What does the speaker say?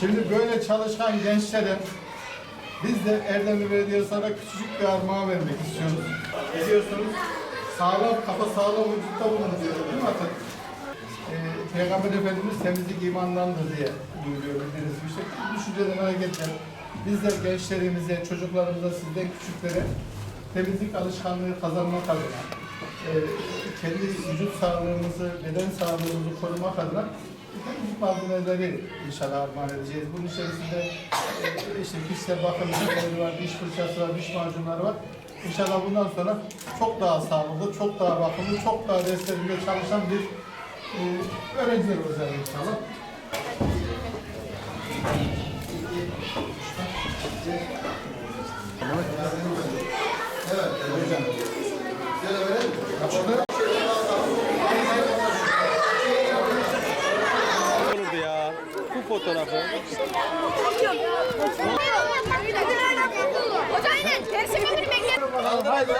Şimdi böyle çalışkan gençlere biz de Erdemli Belediyesi olarak küçücük bir armağan vermek istiyoruz. Biliyorsunuz sağlam kafa sağlam vücutta bulunur diyor değil mi Atatürk? Ee, Peygamber Efendimiz temizlik imandandır diye buyuruyor bildiğiniz şey. Bu düşünceden hareketle bizler gençlerimize, çocuklarımıza, sizden küçüklere temizlik alışkanlığı kazanmak adına, e, kendi vücut sağlığımızı, beden sağlığımızı korumak adına temizlik malzemeleri inşallah armağan edeceğiz. Bunun içerisinde işte kişisel bakım ürünleri var, diş fırçası var, diş macunları var. İnşallah bundan sonra çok daha sağlıklı, çok daha bakımlı, çok daha derslerinde çalışan bir e, öğrenciler olacak inşallah. Evet, hocam. Şöyle verelim. Bu fotoğrafı. Hocam yine tersi bir bekle. Haydi.